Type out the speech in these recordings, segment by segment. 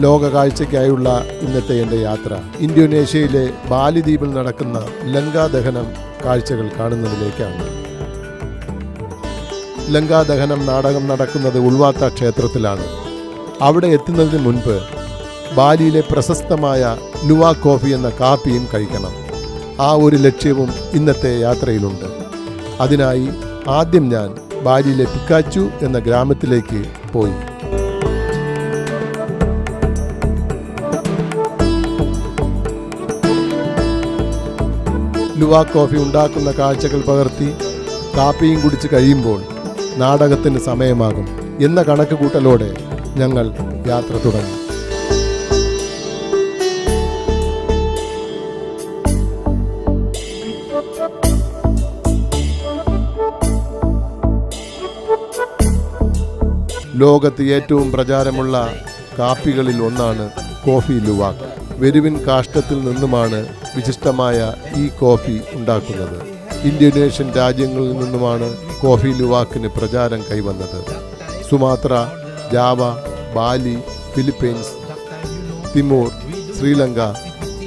ലോക കാഴ്ചയ്ക്കായുള്ള ഇന്നത്തെ എന്റെ യാത്ര. ഇന്തോനേഷ്യയിലെ ബാലി ദ്വീപിൽ നടക്കുന്ന ലങ്കാദഹനം കാഴ്ചകൾ കാണുന്നതിലേക്കാണ്. ലങ്കാദഹനം നാടകം നടക്കുന്നത് ഉൾവാത്ത ക്ഷേത്രത്തിലാണ്. അവിടെ എത്തുന്നതിന് മുൻപ് ബാലിയിലെ പ്രശസ്തമായ ലുവാ കോഫി എന്ന കാപ്പിയും കഴിക്കണം. ആ ഒരു ലക്ഷ്യവും ഇന്നത്തെ യാത്രയിലുണ്ട്. അതിനായി ആദ്യം ഞാൻ ബാലിയിലെ പിക്കാച്ചു എന്ന ഗ്രാമത്തിലേക്ക് പോയി. ലുവ കോഫി ഉണ്ടാക്കുന്ന കാഴ്ചകൾ പകർത്തി കാപ്പിയും കുടിച്ച് കഴിയുമ്പോൾ നാടകത്തിന് സമയമാകും എന്ന കണക്ക് കൂട്ടലോടെ ഞങ്ങൾ യാത്ര തുടങ്ങി. ലോകത്ത് ഏറ്റവും പ്രചാരമുള്ള കാപ്പികളിൽ ഒന്നാണ് കോഫി ലുവാക്ക്. വെരുവിൻ കാഷ്ടത്തിൽ നിന്നുമാണ് വിശിഷ്ടമായ ഈ കോഫി ഉണ്ടാക്കുന്നത് ഇന്തോനേഷ്യൻ രാജ്യങ്ങളിൽ നിന്നുമാണ് കോഫി ലുവാക്കിന് പ്രചാരം കൈവന്നത്. Sumatra Java Bali Philippines Timor Sri Lanka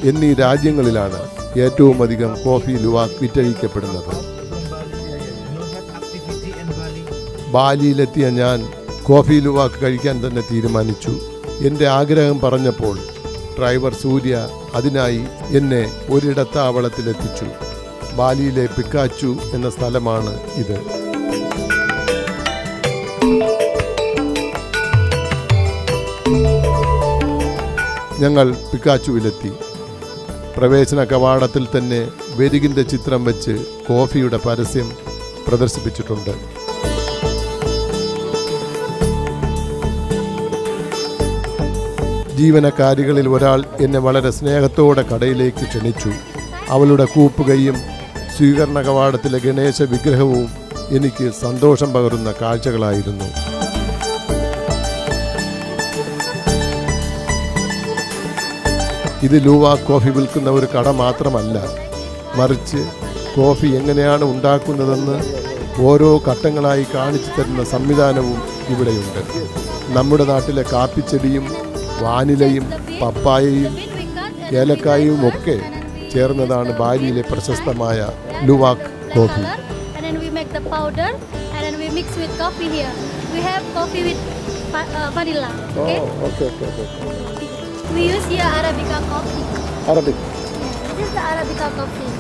എന്നീ രാജ്യങ്ങളിലാണ് ഏറ്റവും അധികം കോഫി ലുവാക്ക് വിറ്റഴിക്കപ്പെടുന്നത്. ബാലിയിലെത്തിയ ഞാൻ കോഫി ലുവാക്ക് കഴിക്കാൻ തന്നെ തീരുമാനിച്ചു. എന്റെ ആഗ്രഹം പറഞ്ഞപ്പോൾ ഡ്രൈവർ സൂര്യ അതിനായി എന്നെ ഒരിടത്താവളത്തിലെത്തിച്ചു. ബാലിയിലെ പിക്കാച്ചു എന്ന സ്ഥലമാണ് ഇത്. ഞങ്ങൾ പിക്കാച്ചുവിലെത്തി. പ്രവേശന കവാടത്തിൽ തന്നെ വെരികിന്റെ ചിത്രം വെച്ച് കോഫിയുടെ പരസ്യം പ്രദർശിപ്പിച്ചിട്ടുണ്ട്. ജീവനക്കാരികളിൽ ഒരാൾ എന്നെ വളരെ സ്നേഹത്തോടെ കടയിലേക്ക് ക്ഷണിച്ചു. അവളുടെ കൂപ്പുകയും സ്വീകരണ കവാടത്തിലെ ഗണേശ വിഗ്രഹവും എനിക്ക് സന്തോഷം പകരുന്ന കാഴ്ചകളായിരുന്നു. ഇത് ലൂവ കോഫി വിൽക്കുന്ന ഒരു കട മാത്രമല്ല മറിച്ച് കോഫി എങ്ങനെയാണ് ഉണ്ടാക്കുന്നതെന്ന് ഓരോ ഘട്ടങ്ങളായി കാണിച്ചു തരുന്ന സംവിധാനവും ഇവിടെയുണ്ട്. നമ്മുടെ നാട്ടിലെ കാപ്പിച്ചെടിയും വാനിലയും പപ്പായയും ഏലക്കായയും ഒക്കെ ചേർന്നതാണ് ബാലിയിലെ പ്രശസ്തമായ luwak coffee And then we make the powder and then we mix with coffee here. We have coffee with va- uh, vanilla. Okay. Okay okay We use here Arabica coffee. Arabic This is the Arabica coffee.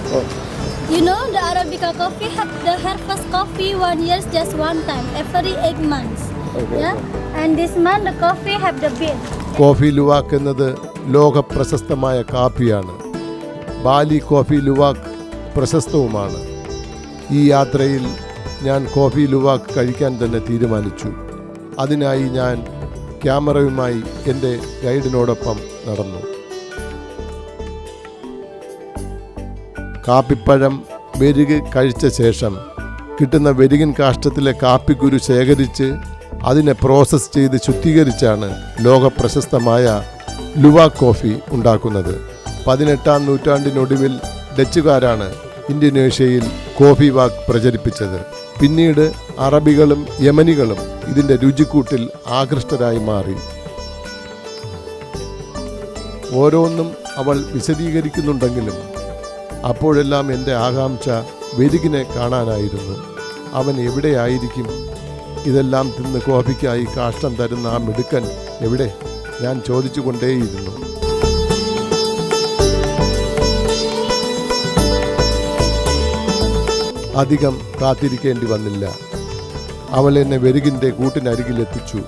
You know the Arabica coffee have the harvest coffee one year just one time every eight months. Okay. Yeah. And this month the coffee have the bean. Coffee luwak എന്നത് ലോകപ്രശസ്തമായ കാപ്പിയാണ്. Bali coffee luwak പ്രശസ്തവുമാണ്. ഈ യാത്രയിൽ ഞാൻ coffee luwak കഴിക്കാൻ തന്നെ തീരുമാനിച്ചു. അതിനായി ഞാൻ ക്യാമറയുമായി എന്റെ ഗൈഡിനോടൊപ്പം നടന്നു. കാപ്പിപ്പഴം വെരുക് കഴിച്ച ശേഷം കിട്ടുന്ന വെരുകിൻ കാഷ്ടത്തിലെ കാപ്പിക്കുരു ശേഖരിച്ച് അതിനെ പ്രോസസ്സ് ചെയ്ത് ശുദ്ധീകരിച്ചാണ് ലോക പ്രശസ്തമായ ലുവ കോഫി ഉണ്ടാക്കുന്നത്. പതിനെട്ടാം നൂറ്റാണ്ടിനൊടുവിൽ ഡച്ചുകാരാണ് ഇന്തോനേഷ്യയിൽ കോഫി വാക്ക് പ്രചരിപ്പിച്ചത്. പിന്നീട് അറബികളും യമനികളും ഇതിന്റെ രുചിക്കൂട്ടിൽ ആകൃഷ്ടരായി മാറി. ഓരോന്നും അവൾ വിശദീകരിക്കുന്നുണ്ടെങ്കിലും അപ്പോഴെല്ലാം എന്റെ ആകാംക്ഷ വെരുകിനെ കാണാനായിരുന്നു. അവൻ എവിടെയായിരിക്കും ഇതെല്ലാം തിന്ന് കോപിക്കായി കാഷ്ടം തരുന്ന ആ മിടുക്കൻ എവിടെ? ഞാൻ ചോദിച്ചു കൊണ്ടേയിരുന്നു അധികം കാത്തിരിക്കേണ്ടി വന്നില്ല. അവൾ എന്നെ വെരുകിന്റെ കൂട്ടിനരികിലെത്തിച്ചു.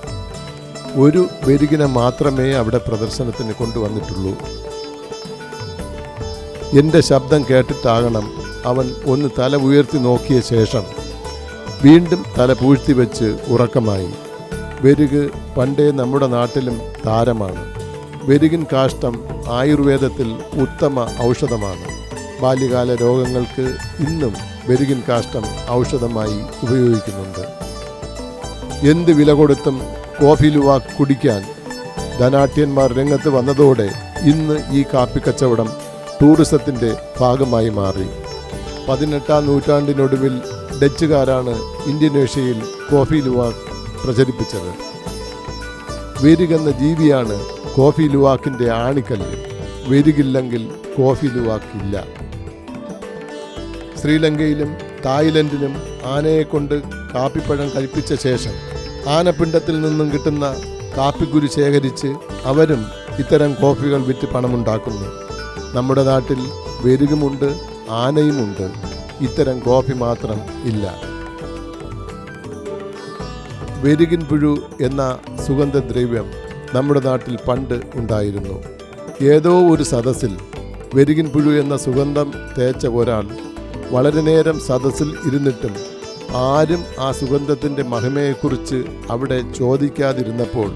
ഒരു വെരുകിനെ മാത്രമേ അവിടെ പ്രദർശനത്തിന് കൊണ്ടുവന്നിട്ടുള്ളൂ. എന്റെ ശബ്ദം കേട്ടിട്ടാകണം അവൻ ഒന്ന് തല ഉയർത്തി നോക്കിയ ശേഷം. വീണ്ടും തല പൂഴ്ത്തി വെച്ച് ഉറക്കമായി. വെരുക് പണ്ടേ നമ്മുടെ നാട്ടിലും താരമാണ്. വെരുകിൻ കാഷ്ടം ആയുർവേദത്തിൽ ഉത്തമ ഔഷധമാണ്. ബാല്യകാല രോഗങ്ങൾക്ക് ഇന്നും വെരുകിൻ കാഷ്ടം ഔഷധമായി ഉപയോഗിക്കുന്നുണ്ട്. എന്ത് വില കൊടുത്തും കോഫി ലുവാക്ക് കുടിക്കാൻ ധനാട്യന്മാർ രംഗത്ത് വന്നതോടെ ഇന്ന് ഈ കാപ്പി കച്ചവടം ടൂറിസത്തിന്റെ ഭാഗമായി മാറി. പതിനെട്ടാം നൂറ്റാണ്ടിനൊടുവിൽ ഡച്ചുകാരാണ് ഇന്തോനേഷ്യയിൽ കോഫി ലുവാക്ക് പ്രചരിപ്പിച്ചത്. വേരുകെന്ന ജീവിയാണ് കോഫി ലുവാക്കിന്റെ ആണിക്കല്ല് വെരുകില്ലെങ്കിൽ കോഫി ലുവാക്കില്ല. ശ്രീലങ്കയിലും തായ്ലൻഡിലും ആനയെക്കൊണ്ട് കാപ്പിപ്പഴം കഴിപ്പിച്ച ശേഷം ആനപ്പിണ്ടത്തിൽ നിന്നും കിട്ടുന്ന കാപ്പിക്കുരു ശേഖരിച്ച് അവരും ഇത്തരം കോഫികൾ വിറ്റ് പണമുണ്ടാക്കുന്നു. നമ്മുടെ നാട്ടിൽ വെരുകുമുണ്ട് ആനയുമുണ്ട്. ഇത്തരം കോപ്പി മാത്രം ഇല്ല. വെരുകിൻ പുഴു എന്ന സുഗന്ധദ്രവ്യം നമ്മുടെ നാട്ടിൽ പണ്ട് ഉണ്ടായിരുന്നു. ഏതോ ഒരു സദസ്സിൽ വെരുകിൻ പുഴു എന്ന സുഗന്ധം തേച്ച ഒരാൾ വളരെ നേരം സദസ്സിൽ ഇരുന്നിട്ടും ആരും ആ സുഗന്ധത്തിന്റെ മഹിമയെക്കുറിച്ച് അവിടെ ചോദിക്കാതിരുന്നപ്പോൾ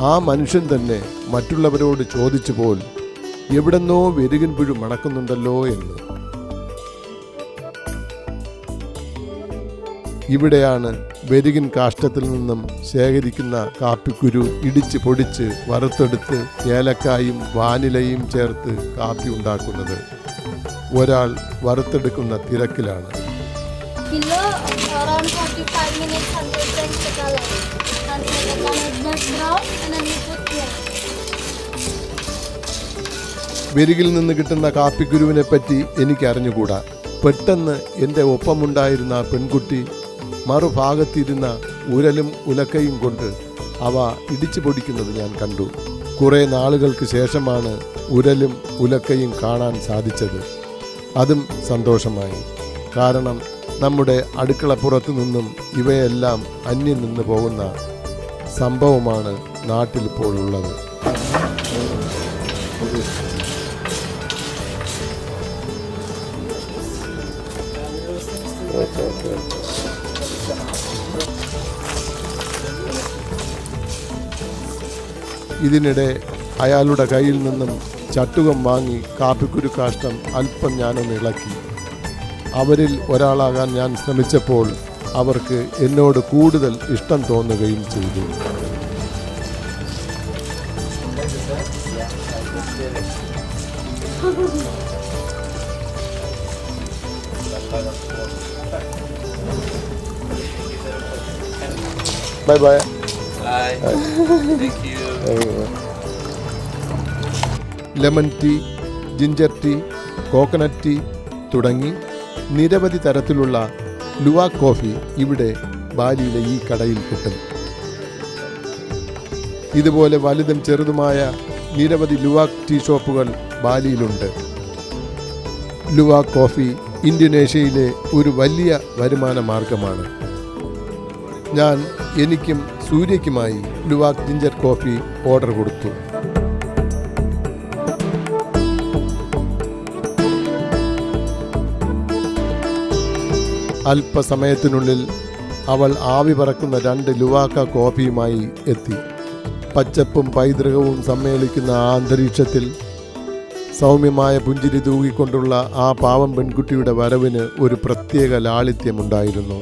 ആ മനുഷ്യൻ തന്നെ മറ്റുള്ളവരോട് ചോദിച്ചു പോൽ എവിടെന്നോ വെരുകിൻ പുഴു മണക്കുന്നുണ്ടല്ലോ എന്ന് ഇവിടെയാണ് വെരുകിൻ കാഷ്ടത്തിൽ നിന്നും ശേഖരിക്കുന്ന കാപ്പിക്കുരു ഇടിച്ച് പൊടിച്ച് വറുത്തെടുത്ത് ഏലക്കായും വാനിലയും ചേർത്ത് കാപ്പി ഉണ്ടാക്കുന്നത് ഒരാൾ വറുത്തെടുക്കുന്ന തിരക്കിലാണ് kilo around 45 minutes 100 grams the color. And when the color dark brown and then you put here. വെരുകിൽ നിന്ന് കിട്ടുന്ന കാപ്പിക്കുരുവിനെ പറ്റി എനിക്ക് അറിഞ്ഞുകൂടാ പെട്ടെന്ന് എന്റെ ഒപ്പമുണ്ടായിരുന്ന ആ പെൺകുട്ടി മറുഭാഗത്തിരുന്ന ഉരലും ഉലക്കയും കൊണ്ട് അവ ഇടിച്ചു പൊടിക്കുന്നത് ഞാൻ കണ്ടു. കുറേ നാളുകൾക്ക് ശേഷമാണ് ഉരലും ഉലക്കയും കാണാൻ സാധിച്ചത്. അതും സന്തോഷമായി. കാരണം നമ്മുടെ അടുക്കളപ്പുറത്തു നിന്നും ഇവയെല്ലാം അന്യം നിന്ന് പോകുന്ന സംഭവമാണ് നാട്ടിലിപ്പോൾ ഉള്ളത്. ഇതിനിടെ അയാളുടെ കയ്യിൽ നിന്നും ചട്ടുകം വാങ്ങി കാപ്പിക്കുരു കാഷ്ടം അല്പം ഞാനൊന്ന് ഇളക്കി അവരിൽ ഒരാളാകാൻ ഞാൻ ശ്രമിച്ചപ്പോൾ അവർക്ക് എന്നോട് കൂടുതൽ ഇഷ്ടം തോന്നുകയും ചെയ്തു bye bye Bye. Thank you. Lemon tea ginger tea coconut tea തുടങ്ങി നിരവധി തരത്തിലുള്ള ലുവ കോഫി ഇവിടെ ബാലിയിലെ ഈ കടയിൽ കിട്ടും. ഇതുപോലെ വലുതും ചെറുതുമായ നിരവധി ലുവാക് ടീ ഷോപ്പുകൾ ബാലിയിലുണ്ട്. ലുവ കോഫി ഇന്തോനേഷ്യയിലെ ഒരു വലിയ വരുമാന മാർഗമാണ്. ഞാൻ എനിക്കും സൂര്യയ്ക്കുമായി ലുവാക് ജിഞ്ചർ കോഫി ഓർഡർ കൊടുത്തു. അല്പസമയത്തിനുള്ളിൽ അവൾ ആവി പറക്കുന്ന രണ്ട് ലുവാക്ക കോഫിയുമായി എത്തി. പച്ചപ്പും പൈതൃകവും സമ്മേളിക്കുന്ന ആ അന്തരീക്ഷത്തിൽ സൗമ്യമായ പുഞ്ചിരി തൂകിക്കൊണ്ടുള്ള ആ പാവം പെൺകുട്ടിയുടെ വരവിന് ഒരു പ്രത്യേക ലാളിത്യമുണ്ടായിരുന്നു.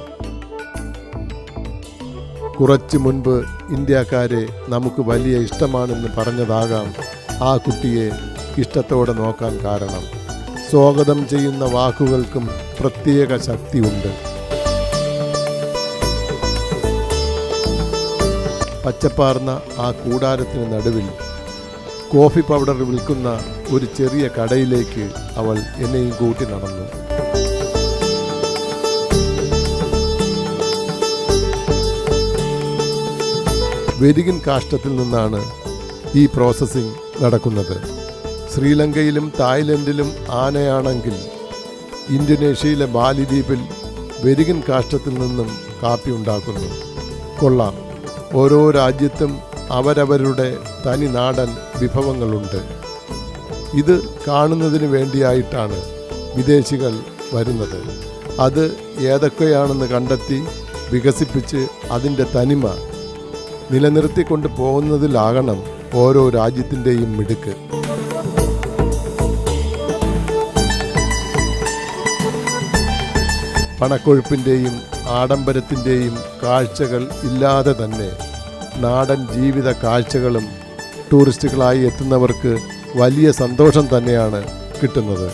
കുറച്ചു മുൻപ് ഇന്ത്യക്കാരെ നമുക്ക് വലിയ ഇഷ്ടമാണെന്ന് പറഞ്ഞതാകാം ആ കുട്ടിയെ ഇഷ്ടത്തോടെ നോക്കാൻ കാരണം. സ്വാഗതം ചെയ്യുന്ന വാക്കുകൾക്കും പ്രത്യേക ശക്തിയുണ്ട്. പച്ചപ്പാർന്ന ആ കൂടാരത്തിന് നടുവിൽ കോഫി പൗഡർ വിൽക്കുന്ന ഒരു ചെറിയ കടയിലേക്ക് അവൾ എന്നെയും കൂട്ടി നടന്നു. വെരികിൻ കാഷ്ടത്തിൽ നിന്നാണ് ഈ പ്രോസസ്സിംഗ് നടക്കുന്നത്. ശ്രീലങ്കയിലും തായ്ലൻഡിലും ആനയാണെങ്കിൽ ഇന്തോനേഷ്യയിലെ ബാലിദ്വീപിൽ വെരികിൻ കാഷ്ടത്തിൽ നിന്നും കാപ്പി ഉണ്ടാക്കുന്നു. കൊള്ളാം. ഓരോ രാജ്യത്തും അവരവരുടെ തനി നാടൻ വിഭവങ്ങളുണ്ട്. ഇത് കാണുന്നതിന് വേണ്ടിയായിട്ടാണ് വിദേശികൾ വരുന്നത്. അത് ഏതൊക്കെയാണെന്ന് കണ്ടെത്തി വികസിപ്പിച്ച് അതിന്റെ തനിമ നിലനിർത്തിക്കൊണ്ട് പോകുന്നതിലാകണം ഓരോ രാജ്യത്തിന്റെയും മിടുക്ക്. പണക്കൊഴുപ്പിന്റെയും ആഡംബരത്തിന്റെയും കാഴ്ചകൾ ഇല്ലാതെ തന്നെ നാടൻ ജീവിത കാഴ്ചകളും ടൂറിസ്റ്റുകളായി എത്തുന്നവർക്ക് വലിയ സന്തോഷം തന്നെയാണ് കിട്ടുന്നത്.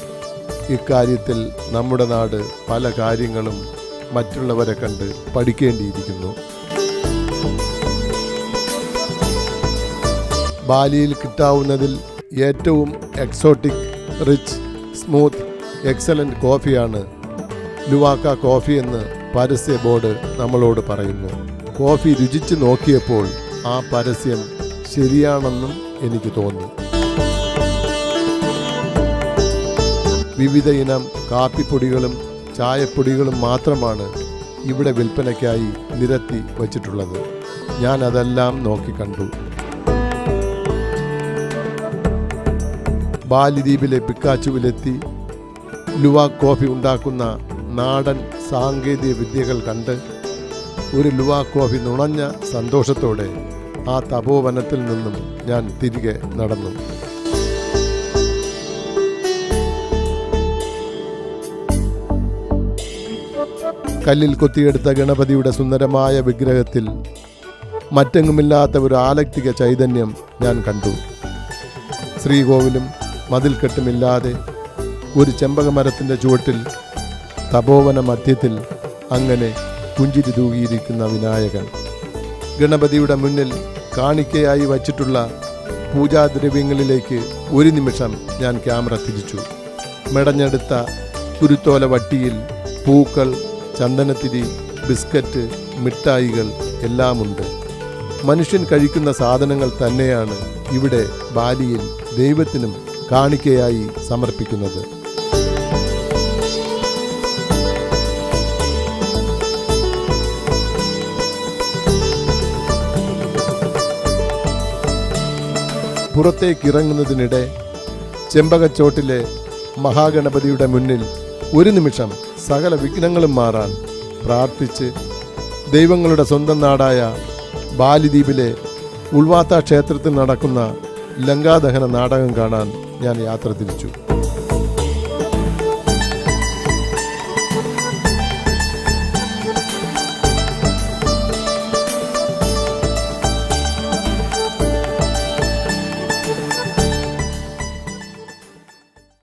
ഇക്കാര്യത്തിൽ നമ്മുടെ നാട് പല കാര്യങ്ങളും മറ്റുള്ളവരെ കണ്ട് പഠിക്കേണ്ടിയിരിക്കുന്നു. ബാലിയിൽ കിട്ടാവുന്നതിൽ ഏറ്റവും എക്സോട്ടിക് റിച്ച് സ്മൂത്ത് എക്സലന്റ് കോഫിയാണ് ലുവാക്ക കോഫി എന്ന് പരസ്യ ബോർഡ് നമ്മളോട് പറയുന്നു. കോഫി രുചിച്ച് നോക്കിയപ്പോൾ ആ പരസ്യം ശരിയാണെന്നും എനിക്ക് തോന്നി. വിവിധ ഇനം കാപ്പിപ്പൊടികളും ചായപ്പൊടികളും മാത്രമാണ് ഇവിടെ വിൽപ്പനയ്ക്കായി നിരത്തി വച്ചിട്ടുള്ളത്. ഞാൻ അതെല്ലാം നോക്കിക്കണ്ടു ബാലിദ്വീപിലെ പിക്കാച്ചുവിലെത്തി ലുവ കോഫി ഉണ്ടാക്കുന്ന നാടൻ സാങ്കേതിക വിദ്യകൾ കണ്ട് ഒരു ലുവ കോഫി നുണഞ്ഞ സന്തോഷത്തോടെ ആ തപോവനത്തിൽ നിന്നും ഞാൻ തിരികെ നടന്നു. കല്ലിൽ കൊത്തിയെടുത്ത ഗണപതിയുടെ സുന്ദരമായ വിഗ്രഹത്തിൽ മറ്റെങ്ങുമില്ലാത്ത ഒരു ആലക്തിക ചൈതന്യം ഞാൻ കണ്ടു. ശ്രീകോവിലും മതിൽക്കെട്ടുമില്ലാതെ ഒരു ചെമ്പകമരത്തിന്റെ ചുവട്ടിൽ തപോവന മധ്യത്തിൽ അങ്ങനെ പുഞ്ചിരി തൂകിയിരിക്കുന്ന വിനായകൻ. ഗണപതിയുടെ മുന്നിൽ കാണിക്കയായി വച്ചിട്ടുള്ള പൂജാദ്രവ്യങ്ങളിലേക്ക് ഒരു നിമിഷം ഞാൻ ക്യാമറ തിരിച്ചു. മെടഞ്ഞെടുത്ത കുരുത്തോല വട്ടിയിൽ പൂക്കൾ ചന്ദനത്തിരി ബിസ്ക്കറ്റ് മിഠായികൾ എല്ലാമുണ്ട്. മനുഷ്യൻ കഴിക്കുന്ന സാധനങ്ങൾ തന്നെയാണ് ഇവിടെ ബാലിയിൽ ദൈവത്തിനും കാണിക്കയായി സമർപ്പിക്കുന്നത്. പുറത്തേക്ക് ഇറങ്ങുന്നതിനിടെ ചെമ്പകച്ചോട്ടിലെ മഹാഗണപതിയുടെ മുന്നിൽ ഒരു നിമിഷം സകല വിഘ്നങ്ങളും മാറാൻ പ്രാർത്ഥിച്ച് ദൈവങ്ങളുടെ സ്വന്തം നാടായ ബാലിദ്വീപിലെ ഉൾവാത്ത ക്ഷേത്രത്തിൽ നടക്കുന്ന ലങ്കാദഹന നാടകം കാണാൻ ഞാൻ യാത്ര തിരിച്ചു.